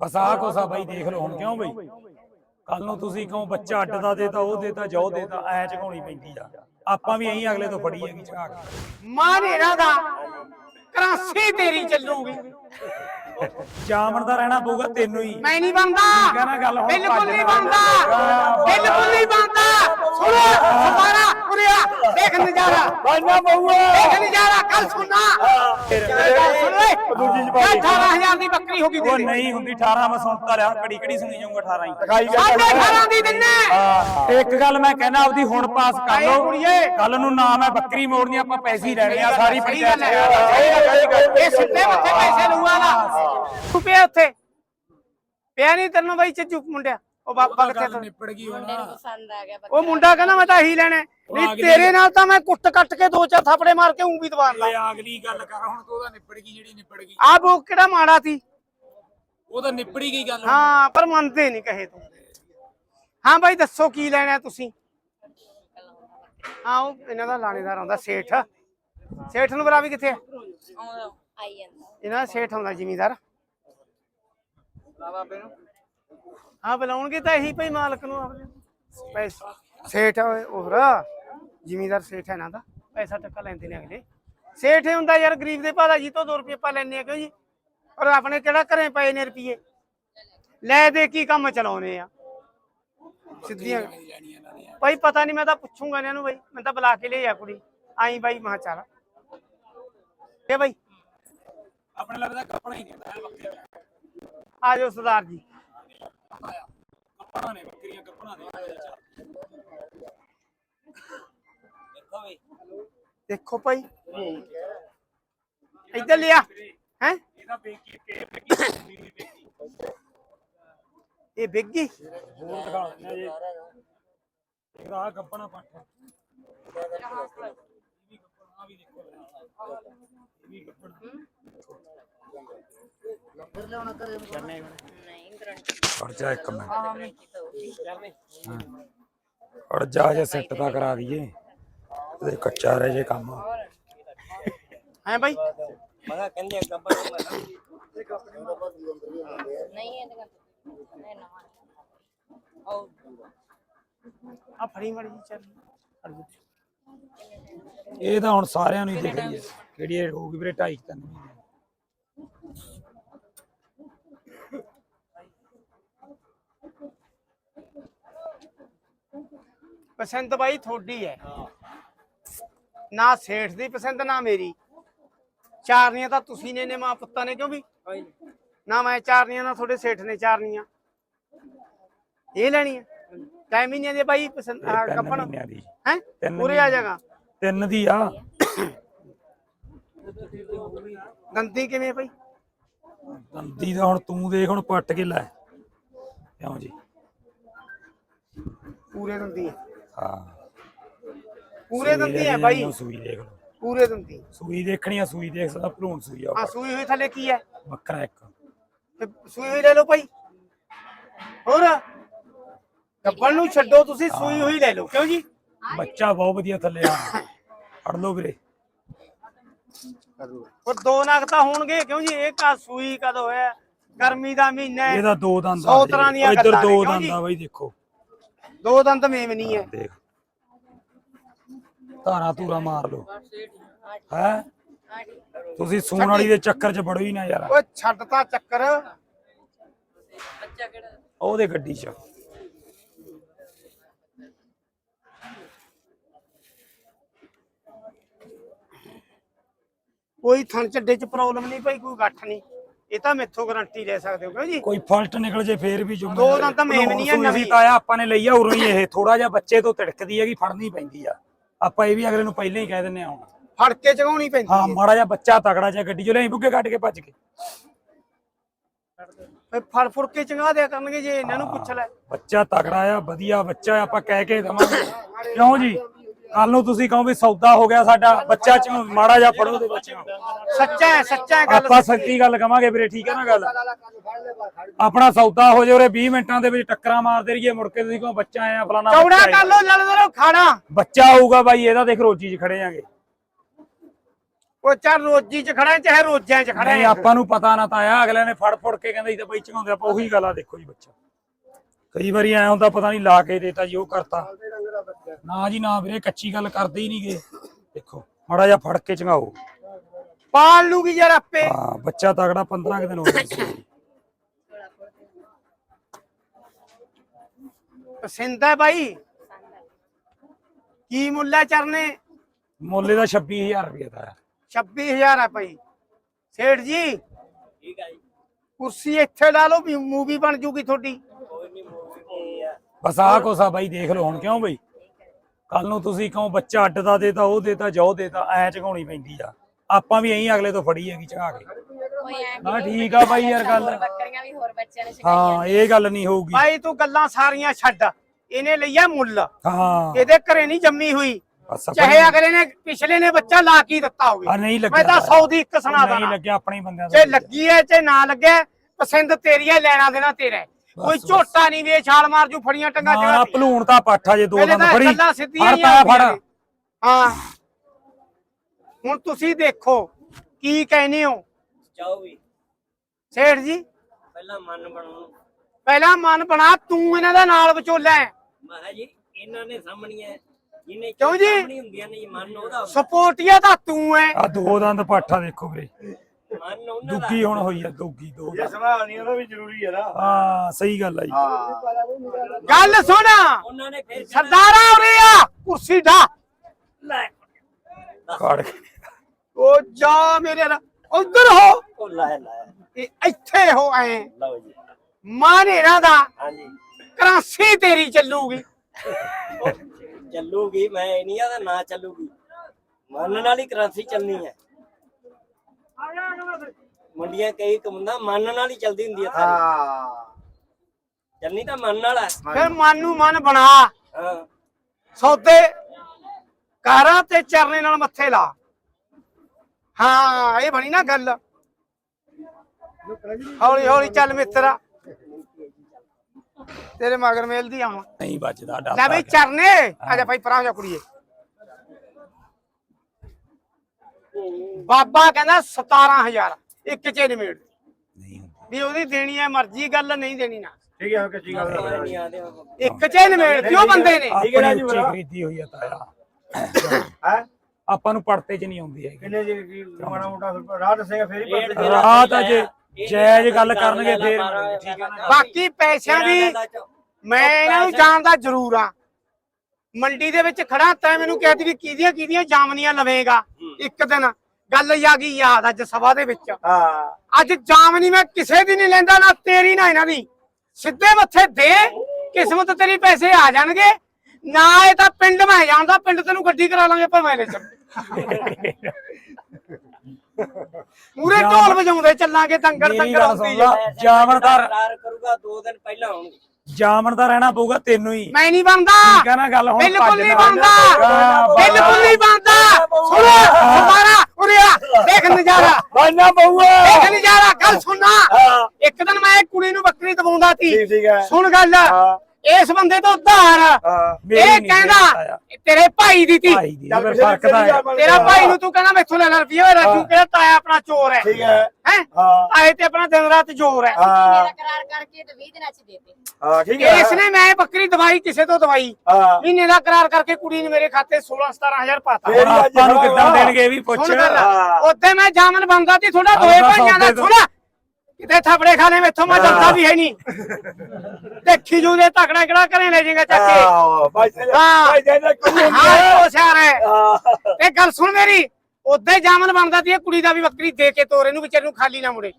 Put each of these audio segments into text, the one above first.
ਬਸ ਆਹ ਕੋਸਾ ਬਾਈ, ਦੇਖ ਲਓ ਹੁਣ ਕਿਉਂ ਬਈ? ਕੱਲ ਨੂੰ ਤੁਸੀਂ ਕਹੋ ਬੱਚਾ ਅੱਡ ਦਾ ਦੇਤਾ ਉਹ ਦੇਤਾ ਜੋ ਦੇਤਾ ਐ ਝਕਾਉਣੀ ਪੈਂਦੀ ਆ। ਆਪਾਂ ਵੀ ਐਂ ਅਗਲੇ ਤੋਂ ਫੜੀ ਹੈਗੀ ਝਕਾ। ਕੇ ਮਾਂ ਨੇਰਾ ਦਾ। ਕਰਾਸੀ ਤੇਰੀ ਚੱਲੂਗੀ। ਜਾਮਣ ਦਾ ਰਹਿਣਾ ਪਊਗਾ ਤੈਨੂੰ ਹੀ। ਮੈਂ ਨਹੀਂ ਬੰਦਾ। ਠੀਕ ਆ ਨਾ ਗੱਲ ਹੁਣ ਬਿਲਕੁਲ ਨਹੀਂ। ਬੰਦਾ। ਬਿਲਕੁਲ ਨਹੀਂ ਬੰਦਾ। ਸੁਣੋ ਹਮਾਰਾ ਉਰਿਆ ਦੇਖ ਨਜ਼ਾਰਾ। ਬਾਈਨਾ ਬਹੂਆ। ਦੇਖ ਨਜ਼ਾਰਾ ਕੱਲ ਸੁਣਾ ਗੱਲ ਸੁਣ ਓਏ। ਦੂਜੀ ਜ਼ਬਾਨ 18000 ਦੀ ਬੱਕਰੀ ਹੋ ਗਈ ਉਹ ਤੇਰੀ। ਨਹੀਂ ਹੁੰਦੀ 18 ਮੈਂ ਸੁਣਤਾ ਰਿਹਾ। ਕੜੀ ਕੜੀ ਸੁਣੀ ਜਾਊਂਗਾ 18 ਹੀ। ਸਾਢੇ 18 ਦੀ ਦਿੰਨੇ। ਇੱਕ ਗੱਲ ਮੈਂ ਕਹਿੰਦਾ ਆਪਦੀ ਹੁਣ ਪਾਸ ਕਰ ਲਓ। ਕੱਲ ਨੂੰ ਨਾ ਮੈਂ ਬੱਕਰੀ ਮੋੜਨੀ ਆਪਾਂ ਪੈਸੇ ਹੀ ਲੈਣੇ ਆ ਸਾਰੀ ਪੰਚਾਇਤ ਹੈ। ਇਹ ਸਿੱਧੇ ਮੱਥੇ ਪੈਸੇ ਲੂਆ ਨਾ। ਤੂੰ ਪਿਆ ਉੱਥੇ। ਪਿਆ ਨਹੀਂ ਤੈਨੂੰ ਬਾਈ ਚੱਜੂ ਮੁੰਡਿਆ। ਉਹ ਬਾਬਾ ਕਿੱਥੇ ਤੋਂ? ਨਿਪੜ ਗਈ ਮੁੰਡੇ ਨੂੰ ਪਸੰਦ ਆ ਗਿਆ ਉਹ ਮੁੰਡਾ ਕਹਿੰਦਾ ਮੈਂ ਤਾਂ ਇਹੀ ਲੈਣਾ। ਨਹੀਂ ਤੇਰੇ ਨਾਲ ਤਾਂ ਮੈਂ ਕੁੱਟ ਕੱਟ ਕੇ ਦੋ ਚਾਰ ਥਾਪੜੇ ਮਾਰ ਕੇ ਊਂ ਵੀ ਦਵਾਨ ਲਾ ਅਗਲੀ ਗੱਲ ਕਰ ਹੁਣ ਤੂੰ ਉਹਦਾ ਨਿਪੜ ਗਈ ਜਿਹੜੀ ਨਿਪੜ ਗਈ। ਆ ਬੋ ਕਿਹੜਾ ਮਾੜਾ ਸੀ? ਉਹ ਤਾਂ ਨਿਪੜੀ ਗਈ ਗੱਲ। ਹਾਂ ਪਰ ਮੰਨਦੇ ਨਹੀਂ ਕਹੇ ਤੂੰ। ਹਾਂ ਬਾਈ, ਦੱਸੋ ਕੀ ਲੈਣਾ ਤੁਸੀਂ? ਹਾਂ ਉਹ ਇਹਨਾਂ ਦਾ ਲਾਣੇਦਾਰ ਆਉਂਦਾ, ਸੇਠ। ਸੇਠ ਨੂੰ ਬੁਲਾ ਕਿੱਥੇ ਆਉਂਦਾ ਆਈ ਜਾਂਦਾ ਇਹਨਾਂ ਦਾ ਸੇਠ ਆਉਂਦਾ, ਜ਼ਿਮੀਦਾਰ। ਹਾਂ, ਬੁਲਾਉਣਗੇ ਤਾਂ ਇਹੀ ਭਈ ਮਾਲਕ ਨੂੰ ਆਪਣੇ। ਪੈਸਾ ਸੇਠ ਉਹਰਾ ਜ਼ਿਮੀਦਾਰ ਸੇਠ ਹੈ ਨਾ ਦਾ। ਪੈਸਾ ਟੱਕਾ ਲੈਂਦੇ ਨੇ ਅਗਲੇ। ਸੇਠ ਹੀ ਹੁੰਦਾ ਯਾਰ, ਗਰੀਬ ਦੇ ਭਾਦਾ ਜੀ ਤੋਂ 2 ਰੁਪਏ ਪਾ ਲੈਣੇ ਆ ਕਿਉਂ ਜੀ? ਔਰ ਆਪਣੇ ਕਿਹੜਾ ਘਰੇ ਪਏ ਨੇ ਰੁਪਏ ਲੈ ਦੇ, ਕੀ ਕੰਮ ਚਲਾਉਨੇ ਆ? ਸਿੱਧੀਆਂ ਭਾਈ ਪਤਾ ਨਹੀਂ ਮੈਂ ਤਾਂ ਪੁੱਛੂੰਗਾ ਇਹਨਾਂ ਨੂੰ ਬਾਈ। ਮੈਂ ਤਾਂ ਬੁਲਾ ਕੇ ਲਿਆ ਕੁੜੀ। ਆਈ ਬਾਈ ਮਹਾ ਇਹ ਬਾਈ। ਆਪਣੇ ਲੱਗਦਾ ਕੱਪੜਾ ਹੀ ਨਹੀਂ ਆ ਜਾਓ ਸਰਦਾਰ ਜੀ। ਕੱਪੜਾ ਨੇ ਬੱਕਰੀਆਂ ਕੱਪੜਾ ਨੇ ਦੇਖੋ ਬਈ ਦੇਖੋ ਭਾਈ। ਇੱਧਰ ਲਿਆ। ਹੈ? ਇਹਦਾ ਬੇਕੀ ਕੇ ਬੇਕੀ ਇਹ ਬਿੱਗੀ? ਹੋਰ ਦਿਖਾ ਦਿੰਦੇ ਆ ਜੀ ਇਹਦਾ ਆ ਕੱਪੜਾ ਪੱਠ ਇਹ ਵੀ ਕੱਪੜਾ ਆ ਵੀ ਦੇਖੋ ਇਹ ਵੀ ਕੱਪੜਾ ਨਹੀਂ ਗਰੰਟੀ ਖੜ ਜਾ ਇੱਕ ਮਿੰਟ। ਕੀਤਾ ਖੜ ਜਾ ਜੇ ਸੈੱਟ ਤਾਂ ਕਰਾ ਦਈਏ। ਤੇ ਕੱਚਾ ਰਹਿ ਜੇ ਕੰਮ। ਹੈ ਭਾਈ ਨਹੀਂ ਇਹ ਤਾਂ ਨਹੀਂ ਨਵਾਂ ਉਹ ਆ ਫੜੀ ਮੜੀ ਜੀ ਚੱਲ। ਅੜ ਜਾ। ਇਹ ਤਾਂ ਹੁਣ ਸਾਰਿਆਂ ਨੂੰ ਹੀ ਦਿਖ ਰਹੀ ਹੈ ਕਿਹੜੀ ਰੇਟ ਹੋਊਗੀ ਵੀਰੇ 2.5 ਤਿੰਨ ਮਹੀਨੇ। ਪਸੰਦ ਭਾਈ ਤੁਹਾਡੀ ਹੈ। ਨਾ ਸੇਠ ਦੀ ਪਸੰਦ ਨਾ ਮੇਰੀ। ਚਾਰਨੀਆਂ ਤਾਂ ਤੁਸੀਂ ਨੇ ਨੇ ਮਾਂ ਪੁੱਤਾਂ ਨੇ ਕਿਉਂ ਵੀ? ਨਾ ਮੈਂ ਚਾਰਨੀਆਂ ਨਾ ਤੁਹਾਡੇ ਸੇਠ ਨੇ ਚਾਰਨੀਆਂ। ਇਹ ਲੈਣੀ ਹੈ ਟਾਈਮ ਹੀ ਨਹੀਂ ਦੇ ਭਾਈ ਪਸੰਦ ਇਹ ਆ ਤਿੰਨ ਕੱਪਣ। ਮਹੀਨਿਆਂ ਦੀ ਹੈ? ਤਿੰਨ ਪੂਰੇ ਆ ਜਾਗਾ ਤਿੰਨ ਦੀ ਆ। ਦੰਦੀ ਕਿਵੇਂ ਭਾਈ ਦੰਦੀ ਦਾ ਹੁਣ ਤੂੰ ਦੇਖ ਹੁਣ ਪੱਟ ਕੇ ਲੈ। ਕਿਉਂ ਜੀ? ਪੂਰੇ ਦੰਦੀ ਹੈ ਹਾਂ। ਪੂਰੇ ਦੰਦੀ ਹੈ ਜਿਹਨੂੰ ਸੂਈ ਦੇਖ ਲਓ। ਪੂਰੇ ਦੰਦੀ ਸੂਈ ਦੇਖਣੀ ਆ ਸੂਈ ਦੇਖ ਸਕਦਾ ਭਲੂਣ ਸੂਈ ਆ। ਆ ਸੂਈ ਹੋਈ ਥੱਲੇ ਕੀ ਹੈ ਬੱਕਰਾ ਇੱਕ। ਤੇ ਸੂਈ ਹੋਈ ਲੈ ਲਓ ਭਾਈ। ਹੋਰ? ਗੱਬਲ ਨੂੰ ਛੱਡੋ ਤੁਸੀਂ ਸੂਈ ਹੋਈ ਲੈ ਲਓ। ਕਿਉਂ ਜੀ? ਬੱਚਾ ਬਹੁਤ ਵਧੀਆ ਥੱਲੇ ਆ। ਫੜ ਲਓ ਵੀਰੇ। ਉਹ ਦੋ ਨਗ ਤਾਂ ਹੋਣਗੇ ਕਿਉਂ ਜੀ? ਇਹ ਕਾ ਸੂਈ ਕਦ ਹੋਇਆ ਗਰਮੀ ਦਾ ਮਹੀਨਾ ਹੈ। ਇਹਦਾ ਦੋ ਦੰਦ ਆ ਤਰ੍ਹਾਂ ਦੀਆਂ ਇੱਧਰ ਗੱਲਾਂ ਨੇ, ਦੋ ਕਿਉਂ ਦੰਦ ਜੀ? ਆ ਬਾਈ ਦੇਖੋ। ਦੋ ਦੰਦ ਮੇਮਨੀ ਹੈ। ਦੇਖ। ਧਾਰਾ ਧੂਰਾ ਮਾਰ ਲਓ। ਹੈ? ਤੁਸੀਂ ਸੂਣ ਵਾਲੀ ਦੇ ਚੱਕਰ 'ਚ ਬੜੋ ਹੀ ਨਾ ਯਾਰ। ਓਏ ਛੱਡ ਤਾਂ ਚੱਕਰ। ਬੱਚਾ ਕਿਹੜਾ ਉਹਦੇ ਗੱਡੀ 'ਚ। ਕੋਈ ਥਣ ਚੱਡੇ ਚ ਪ੍ਰੋਬਲਮ ਨਹੀਂ ਭਾਈ ਕੋਈ ਗੱਠ ਨਹੀਂ। ਇਹ ਤਾਂ ਮੈਥੋਂ ਗਾਰੰਟੀ ਲੈ ਸਕਦੇ ਹੋ ਕਿਉਂ ਜੀ? ਕੋਈ ਫਲਟ ਨਿਕਲ ਜੇ ਫੇਰ ਵੀ ਜੁਮੇ ਦੋ ਦੰਦ ਤਾਂ ਮੇਮਣੀ ਆ, ਨਵੀਂ। ਤਾਇਆ ਆਪਾਂ ਨੇ ਲਈ ਆ ਉਰੋਂ ਹੀ ਇਹ। ਥੋੜਾ ਜਿਹਾ ਬੱਚੇ ਤੋਂ ਤਿੜਕਦੀ ਹੈਗੀ ਫੜਨੀ ਪੈਂਦੀ ਆ। ਆਪਾਂ ਇਹ ਵੀ ਅਗਲੇ ਨੂੰ ਪਹਿਲਾਂ ਹੀ ਕਹਿ ਦਿੰਨੇ ਆ ਹੁਣ। ਫੜ ਕੇ ਚਗਾਉਣੀ ਪੈਂਦੀ ਹਾਂ ਮਾੜਾ ਜਿਹਾ ਬੱਚਾ ਤਗੜਾ ਜਿਹਾ ਗੱਡੀ 'ਚ ਲੈ ਬੁੱਗੇ ਕੱਢ ਕੇ ਭੱਜ ਕੇ ਫੇ ਫੜ ਫੁੜ ਕੇ ਚੰਗਾ ਦਿਆ ਕਰਨਗੇ ਜੇ ਇਹਨਾਂ ਨੂੰ ਪੁੱਛ ਲੈ। ਬੱਚਾ ਤਗੜਾ ਆ ਵਧੀਆ ਬੱਚਾ ਆ, ਆਪਾਂ ਕਹਿ ਕੇ ਦਵਾਂਗੇ। ਕਿਉਂ ਜੀ? ਕੱਲ ਨੂੰ ਤੁਸੀਂ ਕਹੋ ਵੀ ਸੌਦਾ ਹੋ ਗਿਆ ਸਾਡਾ ਬੱਚਾ ਚ ਮਾੜਾ ਜਿਹਾ ਫੜੋ ਦੇ ਬੱਚੇ ਨੂੰ ਸੱਚਾ ਹੈ ਸੱਚਾ ਹੈ ਗੱਲ ਆਪਾਂ ਸੱਚੀ ਗੱਲ ਕਵਾਂਗੇ ਵੀਰੇ ਠੀਕ ਹੈ ਨਾ ਗੱਲ? ਆਪਣਾ ਸੌਦਾ ਹੋ ਜੇ ਉਰੇ 20 ਮਿੰਟਾਂ ਦੇ ਵਿੱਚ ਟੱਕਰਾਂ ਮਾਰਦੇ ਰਹੀਏ ਮੁੜ ਕੇ ਤੁਸੀਂ ਕਹੋ ਬੱਚਾ ਆਇਆ ਫਲਾਣਾ ਚੌੜਾ ਬੱਚਾ ਕਰ ਆਇਆ। ਲੋ ਲੜਦੇ ਰਹੋ ਖਾਣਾ। ਬੱਚਾ ਆਊਗਾ ਬਾਈ ਇਹਦਾ ਦੇਖ ਰੋਜੀ 'ਚ ਖੜੇ ਆਂਗੇ। ਉਹ ਚੱਲ ਰੋਜੀ ਚ ਖੜਾ ਚਾਹੇ ਰੋਜਿਆਂ ਚ ਖੜਾ ਨਹੀਂ ਆਪਾਂ ਨੂੰ ਪਤਾ ਨਾ ਤਾਂ ਆਇਆ ਅਗਲੇ ਨੇ ਫੜ ਫੜ ਕੇ ਕਹਿੰਦਾ ਸੀ ਤਾਂ ਬਈ ਚੰਗਾਉਂਦੇ ਆਪਾਂ ਉਹੀ ਗੱਲ ਆ ਦੇਖੋ ਜੀ ਬੱਚਾ। ਕਈ ਵਾਰੀ ਐ ਹੁੰਦਾ ਪਤਾ ਨਹੀਂ ਲਾ ਕੇ ਦੇਤਾ ਜੀ ਉਹ ਕਰਤਾ। ਨਾ ਜੀ ਨਾ ਵੀਰੇ ਕੱਚੀ ਗੱਲ ਕਰਦੇ ਹੀ ਨਹੀਂਗੇ। ਦੇਖੋ ਮਾੜਾ ਜਿਹਾ ਫੜ ਕੇ ਚੰਗਾਓ। ਪਾਲ ਲੂਗੀ ਯਾਰ ਆਪੇ। ਹਾਂ ਬੱਚਾ ਤਗੜਾ 15 ਕੁ ਦਿਨ ਹੋ ਗਏ। ਸੀ। ਪਸੰਦ ਹੈ ਬਾਈ। ਕੀ ਮੁੱਲ ਹੈ ਚਰਨੇ? ਮੁੱਲ ਇਹਦਾ 26000 ਰੁਪਏ ਦਾ ਆ। 26000 ਹੈ ਭਾਈ। ਸੇਠ ਜੀ ਠੀਕ ਹੈ ਜੀ। ਕੁਰਸੀ ਇੱਥੇ ਲਾ ਲਓ ਵੀ ਮੂਵੀ ਬਣ ਜੂਗੀ ਤੁਹਾਡੀ। ਕੋਈ ਨਹੀਂ ਮੂਵੀ ਕੀ ਆ। ਬਸ ਆਹ ਕੋਸਾ ਬਾਈ ਦੇਖ ਲਓ ਹੁਣ ਕਿਉਂ ਬਈ। ਕੱਲ ਨੂੰ ਤੁਸੀਂ ਕਹੋ ਬੱਚਾ ਅੱਡ ਦਾ ਦੇਤਾ ਉਹ ਦੇਤਾ ਜੋ ਦੇਤਾ ਐ ਚਗਾਉਣੀ ਪੈਂਦੀ ਆ। ਆਪਾਂ ਵੀ ਐਂ ਅਗਲੇ ਤੋਂ ਫੜੀ ਹੈਗੀ ਚਗਾ ਕੇ। ਵੀ ਠੀਕ ਆ ਬਾਈ ਯਾਰ ਗੱਲ। ਬੱਕਰੀਆਂ ਵੀ ਹੋਰ ਬੱਚਿਆਂ ਨੇ ਹਾਂ ਇਹ ਗੱਲ ਨਹੀਂ ਹੋਊਗੀ। ਭਾਈ ਤੂੰ ਗੱਲਾਂ ਸਾਰੀਆਂ ਛੱਡ। ਇਹਨੇ ਲਈਆ ਮੁੱਲ। ਹਾਂ। ਇਹਦੇ ਘਰੇ ਨਹੀਂ ਜੰਮੀ ਹੋਈ। ਚਾਹੇ ਅਗਲੇ ਨੇ ਪਿਛਲੇ ਨੇ ਬੱਚਾ ਲਾ ਕੇ ਦਿੱਤਾ ਹੋਵੇ। ਆ ਨਹੀਂ ਲੱਗਿਆ ਮੈਂ ਤਾਂ 100 ਦੀ ਇੱਕ ਸੁਣਾ ਨਹੀਂ ਦਣਾ ਲੱਗਿਆ ਆਪਣੇ ਬੰਦਿਆਂ ਦਾ ਜੇ ਲੱਗੀ ਹੈ ਜੇ ਨਾ ਲੱਗਿਆ ਪਸੰਦ ਤੇਰੀ ਹੈ ਲੈਣਾ ਦੇਣਾ ਤੇਰਾ। ਕੋਈ। ਝੋਟਾ ਨਹੀਂ ਵੇ ਛਾਲ ਮਾਰ ਜੂ ਫੜੀਆਂ ਟੰਗਾ ਚੜਾ ਭਲੂਣ ਤਾਂ ਪਾਠਾ ਜੇ ਦੋ ਦੰਦ ਫੜੀ। ਸਿੱਧੀਆਂ ਫੜ ਹੀ। ਹੁਣ ਤੁਸੀਂ ਦੇਖੋ ਕੀ ਕਹਿੰਦੇ ਹੋ? ਚਾਹੋ ਵੀ। ਸੇਠ ਜੀ? ਪਹਿਲਾਂ ਮਨ ਬਣਾਉਣ ਪਹਿਲਾਂ ਮਨ ਬਣਾ ਤੂੰ ਇਹਨਾਂ ਦਾ ਨਾਲ ਵਿਚੋਲਾ ਹੈ। ਮੈਂ ਜੀ ਇਹਨਾਂ ਨੇ ਸਾਹਮਣੀਆਂ ਜਿਹਨੇ ਕਿਉਂ ਜੀ? ਸਾਹਮਣੀ ਹੁੰਦੀਆਂ ਨੇ ਜੀ ਮਨ ਉਹਦਾ ਸਪੋਰਟੀਆ ਤਾਂ ਤੂੰ ਹੈ ਆ ਦੋ ਦੰਦ ਪਾਠਾ ਦੇਖੋ ਵੀਰੇ। ਮਨ ਉਹਨਾਂ ਦਾ। ਦੁੱਗੀ ਹੁਣ ਹੋਈ ਆ ਦੁੱਗੀ ਦੋ ਦੰਦ। ਸੰਭਾਲ ਨਹੀਂ ਉਹਦਾ ਵੀ ਜ਼ਰੂਰੀ ਹੈ ਨਾ। ਹਾਂ ਸਹੀ ਗੱਲ ਆ ਜੀ। ਗੱਲ ਸੁਣ। ਉਹਨਾਂ ਨੇ ਫਿਰ ਸਰਦਾਰਾ ਉਰੇ ਆ ਕੁਰਸੀ ਢਾ ਕਾੜ ਕੇ। ਉਹ ਜਾ ਮੇਰੇ ਨਾਲ। ਉਧਰ ਹੋ। ਉਹ ਲਾਇਆ ਲਾਇਆ ਤੇ ਇੱਥੇ ਹੋ ਐ। ਲਓ ਜੀ। ਮਾਨੇਰਾਂ ਦਾ ਹਾਂਜੀ। ਕਰਾਂਸੀ ਤੇਰੀ ਚੱਲੂਗੀ। ਚੱਲੂਗੀ ਮੈਂ ਇਹ ਨਹੀਂ ਆਦਾ ਨਾ ਚੱਲੂਗੀ। ਮਨ ਨਾਲ ਹੀ ਕਰੰਸੀ ਚੱਲਣੀ ਹੈ। ਮੰਡੀਆਂ ਕਈ ਕਮੰਦਾ ਮਨ ਨਾਲ ਹੀ ਚੱਲਦੀ ਹੁੰਦੀ ਹੈ ਸਾਰੀ। ਹਾਂ। ਚੱਲਣੀ ਤਾਂ ਮਨ ਨਾਲ ਹੈ। ਫਿਰ ਮਨ ਨੂੰ ਮਨ ਬਣਾ। ਹਾਂ। ਸੌਦੇ ਕਾਰਾਂ ਤੇ ਚਰਨੇ ਨਾਲ ਮੱਥੇ ਲਾ। ਹਾਂ ਇਹ ਬਣੀ ਨਾ ਗੱਲ। ਹੌਲੀ ਹੌਲੀ ਚੱਲ ਮਿੱਤਰਾ। ਤੇਰੇ ਮਗਰ ਮੇਲਦੀ ਆਵਾਂ। ਨਹੀਂ ਵੱਜਦਾ ਲੈ ਡਰ ਬਈ ਚਰਨੇ ਆ ਜਾ ਭਾਈ ਪਰਾਂ ਜਾ ਕੁੜੀਏ। ਬਾਬਾ ਕਹਿੰਦਾ 17000 ਇੱਕ ਚ ਨਿਮੇੜ ਨਹੀਂ ਹੁੰਦੀ। ਵੀ ਉਹਦੀ ਦੇਣੀ ਹੈ ਮਰਜ਼ੀ ਗੱਲ ਨਹੀਂ ਦੇਣੀ ਨਾ। ਠੀਕ ਹੈ ਕੱਚੀ ਗੱਲ ਆਦੇ ਇੱਕ ਚ ਨਿਮੇੜ ਦਿਓ ਬੰਦੇ ਨੇ? ਠੀਕ ਹੈ ਆਪਣੀ ਜੀ ਉੱਚੀ ਮੇਰਾ। ਖਰੀਦੀ ਹੋਈ ਆ ਤਾਇਆ। ਹੈ? ਆਪਾਂ ਨੂੰ ਪੜਤੇ ਚ ਨਹੀਂ ਆਉਂਦੀ ਹੈਗੀ। ਕਿੰਨੇ ਜੀ ਮਾੜਾ ਮੋਟਾ ਰਾਹ ਦੱਸੇਗਾ ਫੇਰ ਹੀ ਰੇਟ ਪਤਾ ਦੇ ਲੱਗੇਗਾ। ਰਾਹ ਤਾਂ ਜੇ ਜਾਇਜ਼ ਗੱਲ ਕਰਨਗੇ ਫੇਰ। ਠੀਕ ਹੈ ਨਾ ਬਾਕੀ ਪੈਸਿਆਂ ਦੀ ਮੈਂ ਇਹਨਾਂ ਨੂੰ ਜਾਣਦਾ ਜ਼ਰੂਰ ਆ। ਮੰਡੀ ਦੇ ਵਿੱਚ ਖੜਾ ਤਾਂ ਮੈਨੂੰ ਕਹਿਤੀ ਵੀ ਕਿਹਦੀਆਂ ਕਿਹਦੀਆਂ ਜਾਮਨੀਆਂ ਲਵੇਗਾ ਇੱਕ ਦਿਨ। ਗੱਲ ਆ ਗਈ ਯਾਦ ਅੱਜ ਸਭਾ ਦੇ ਵਿੱਚ। ਹਾਂ। ਅੱਜ ਜਾਮਨੀ ਮੈਂ ਕਿਸੇ ਦੀ ਨਹੀਂ ਲੈਂਦਾ ਨਾ ਤੇਰੀ ਨਾ ਇਹਨਾਂ ਦੀ। ਸਿੱਧੇ ਮੱਥੇ ਦੇ ਕਿਸਮਤ ਤੇਰੀ ਪੈਸੇ ਆ ਜਾਣਗੇ। ਨਾ ਇਹ ਤਾਂ ਪਿੰਡ ਮੈਂ ਜਾਣਦਾ ਪਿੰਡ ਤੈਨੂੰ ਗੱਡੀ ਕਰਾ ਲਾਂਗੇ ਪਰ ਮੈਂ ਲੈ ਚੱਲ। ਮੂਰੇ ਢੋਲ ਵਜਾਉਂਦੇ ਚੱਲਾਂਗੇ ਦੰਗਰ ਮੇਰੀ ਦੰਗਰ ਗੱਲ ਹੁੰਦੀ ਲਾ ਜਾਮਨਦਾਰ ਕਰਾਰ ਕਰੂਗਾ ਦੋ ਦਿਨ ਪਹਿਲਾਂ ਆਉਣਗੇ। ਜਾਮਨਦਾਰ ਰਹਿਣਾ ਪਊਗਾ ਤੈਨੂੰ ਹੀ। ਮੈਂ ਨਹੀਂ ਬਣਦਾ। ਠੀਕ ਆ ਨਾ ਗੱਲ ਹੁਣ ਬਿਲਕੁਲ ਭੱਜ ਨਹੀਂ ਨਾ। ਬਣਦਾ। ਹਾਂ, ਬਿਲਕੁਲ ਨਹੀਂ ਬਣਦਾ। ਸੁਣੋ ਹਮਾਰਾ ਉਰੇ ਆ। ਦੇਖ ਨਜ਼ਾਰਾ। ਪਊਗਾ। ਦੇਖ ਨਜ਼ਾਰਾ। ਗੱਲ ਸੁਣਨਾ ਇੱਕ ਦਿਨ ਮੈਂ ਇੱਕ ਕੁੜੀ ਨੂੰ ਬੱਕਰੀ ਦਵਾਉਂਦਾ ਸੀ। ਠੀਕ ਠੀਕ ਹੈ। ਸੁਣ ਗੱਲ। ਹਾਂ। ਇਸ ਬੰਦੇ ਤੋਂ ਉਧਾਰ। ਇਹ ਕਹਿੰਦਾ। ਤੇਰੇ ਭਾਈ ਦੀ ਤੀ। ਭਾਈ ਦੀ ਚੱਲ ਫਿਰ ਕਿਸੇ ਫ਼ਰਕ ਤਾਂ ਹੈ। ਦੀ ਤੇਰਾ ਭਾਈ ਨੂੰ ਤੂੰ ਕਹਿੰਦਾ ਮੈਥੋਂ ਲੈ ਲੈ ਰੁਪਈਏ ਓਏ ਰਾਜੂ ਕਿਹੜਾ ਤਾਇਆ ਆਪਣਾ ਚੋਰ ਹੈ। ਠੀਕ ਹੈ। ਹੈ? ਹਾਂ। ਤਾਏ ਤੇ ਆਪਣਾ ਦਿਨ ਰਾਤ ਜ਼ੋਰ ਹੈ। ਹਾਂ। ਮੇਰਾ ਕਰਾਰ ਕਰਕੇ ਤੇ 20 ਦਿਨਾਂ ਚ ਦੇ ਦੇ ਹਾਂ ਠੀਕ ਹੈ। ਇਸ ਨੇ ਮੈਂ ਬੱਕਰੀ ਦਵਾਈ ਕਿਸੇ ਤੋਂ ਦਵਾਈ। ਹਾਂ। ਮਹੀਨੇ ਦਾ ਕਰਾਰ ਕਰਕੇ ਕੁੜੀ ਨੇ ਮੇਰੇ ਖਾਤੇ 16 17000 ਪਾਤਾ ਫੇਰ ਹੁਣ ਆਪਾਂ ਨੂੰ ਕਿੱਦਾਂ ਦੇਣਗੇ ਇਹ ਵੀ ਪੁੱਛ। ਸੁਣ ਗੱਲ। ਹਾਂ। ਉੱਥੇ ਮੈਂ ਜਾਮਨ ਬੰਦਾ ਸੀ ਥੋੜਾ ਹਾਂ, ਦੋਏ ਬਸ ਭਾਈਆਂ ਦਾ ਸੌਦੇ ਤੋਂ। ਥੋੜਾ ਕਿਤੇ ਥਾਪੜੇ ਖਾਣੇ ਮੈਥੋਂ ਮੈਂ ਡਰਦਾ ਵੀ ਹੈ ਨਹੀਂ। ਦੇਖੀ ਜੂ ਦੇ ਤਕੜਾ ਕਿਹੜਾ ਘਰੇ ਲੈ ਜਾਏਗਾ ਚੱਕ ਕੇ? ਹਾਂ ਭਾਈ ਤੇ ਹਾਂ। ਭਾਈ ਜੈਨਾ ਕੁਝ ਹਾਂ ਉਹ ਸਿਆਰ ਹੈ। ਹਾਂ। ਤੇ ਗੱਲ ਸੁਣ ਮੇਰੀ ਉਦਾਂ ਹੀ ਜਾਮਨ ਬਣਦਾ ਸੀ ਇਹ ਕੁੜੀ ਦਾ ਵੀ ਬੱਕਰੀ ਦੇ ਕੇ ਤੋਰੇ ਨੂੰ ਵਿਚਾਰੇ ਨੂੰ ਖਾਲੀ ਨਾ ਮੁੜੇ।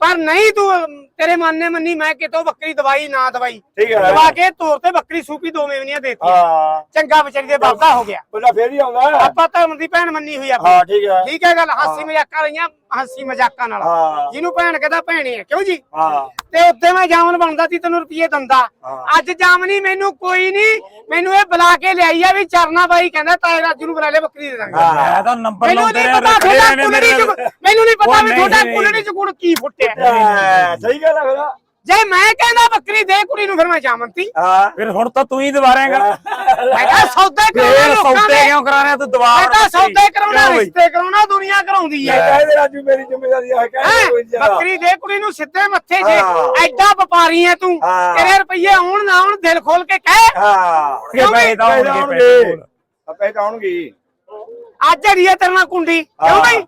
ਪਰ ਨਹੀਂ ਤੂੰ ਤੇਰੇ ਮਨ ਨੇ ਮੰਨੀ ਮੈਂ ਕਿਤੋਂ ਬੱਕਰੀ ਦਵਾਈ ਨਾ ਦਵਾਈ। ਠੀਕ ਹੈ। ਦਵਾ ਕੇ ਤੋਰ ਤੇ ਬੱਕਰੀ ਸੂਪੀ ਦੋ ਮੇਵਨੀਆਂ ਦੇਤੀ ਹਾਂ। ਚੰਗਾ ਵਿਚਾਰੀ ਦੇ ਬਾਬਾ ਹੋ ਗਿਆ। ਉਹਦਾ ਫੇਰ ਹੀ ਆਉਂਦਾ ਆਪਾਂ ਧਰਮ ਦੀ ਭੈਣ ਮੰਨੀ ਹੋਈ ਆ ਹਾਂ ਠੀਕ ਹੈ। ਠੀਕ ਹੈ ਗੱਲ ਹਾਸੀ ਮਜ਼ਾਕਾਂ ਰਹੀਆਂ ਹਾਸੀ ਮਜ਼ਾਕਾਂ ਨਾਲ। ਹਾਂ। ਜਿਹਨੂੰ ਭੈਣ ਕਹਿੰਦਾ ਭੈਣੀ ਹੈ ਕਿਉਂ ਜੀ? ਹਾਂ। ਤੇ ਉੱਤੇ ਮੈਂ ਜਾਮਨ ਬਣਦਾ ਸੀ ਤੈਨੂੰ ਰੁਪਏ ਦੰਦਾ। ਹਾਂ। ਅੱਜ ਜਾਮਨੀ ਮੈਨੂੰ ਕੋਈ ਨਹੀਂ ਮੈਨੂੰ ਇਹ ਬੁਲਾ ਕੇ ਲਿਆਈ ਆ ਵੀ ਚਰਨਾ ਬਾਈ ਕਹਿੰਦਾ ਤਾਏ ਰਾਜੂ ਨੂੰ ਬੁਲਾ ਲੈ ਬੱਕਰੀ ਦੇ ਦਾਂਗੇ। ਹਾਂ। ਮੈਂ ਤਾਂ ਨੰਬਰ ਮੈਨੂੰ ਲਾਉਂਦੇ ਨਹੀਂ ਰਹੇ ਪਤਾ ਤੁਹਾਡਾ ਕੁਲੜੀ ਮੇਰੇ ਚ ਮੈਨੂੰ ਨਹੀਂ ਪਤਾ ਉਹ ਵੀ ਨਹੀਂ, ਤੁਹਾਡਾ ਨਹੀਂ। ਕੁਲੜੀ ਚ ਗੁਣ ਕੀ ਫੁੱਟਿਆ। ਸਹੀ ਗੱਲ ਹੈ ਫਿਰ। ਜੇ ਮੈਂ ਕਹਿੰਦਾ ਬੱਕਰੀ ਦੇ ਕੁੜੀ ਨੂੰ ਫਿਰ ਮੈਂ ਜਾਮਨ ਤੀ। ਹਾਂ। ਫਿਰ ਹੁਣ ਤਾਂ ਤੂੰ ਹੀ ਦਵਾਰੇਗਾ ਮੈਂ ਤਾਂ ਸੌਦੇ ਕਰਾਉਣਾ ਲੋਕਾਂ ਸੌਦੇ ਕਿਉਂ ਕਰਾਣੇ ਤੂੰ ਦਵਾ ਮੈਂ ਤਾਂ ਸੌਦੇ ਕਰਾਉਣਾ ਰਿਸ਼ਤੇ ਕਰਾਉਣਾ ਦੁਨੀਆ ਕਰਾਉਂਦੀ ਹੈ ਕਹਿੰਦੇ ਰਾਜੂ ਮੇਰੀ ਜ਼ਿੰਮੇਵਾਰੀ ਹੈਂ? ਕਹਿੰਦੇ ਬੱਕਰੀ ਦੇ ਕੁੜੀ ਨੂੰ ਸਿੱਧੇ ਮੱਥੇ ਹਾਂ। ਐਡਾ ਵਪਾਰੀ ਹੈ ਤੂੰ। ਤੇਰੇ ਰੁਪਈਏ ਆਉਣ ਨਾ ਆਉਣ ਦਿਲ ਖੋਲ ਕੇ ਕਹਿ। ਹਾਂ। ਕਿ ਪੈਦਾ ਪੈਦਾ ਹੋਣਗੇ ਪੈਸੇ। ਆਪੇ ਕਾਉਣਗੇ ਅੱਜ ਅੜੀਏ ਤੇਰੇ ਨਾਲ ਕੁੰਡੀ। ਕਿਉਂ ਬਈ?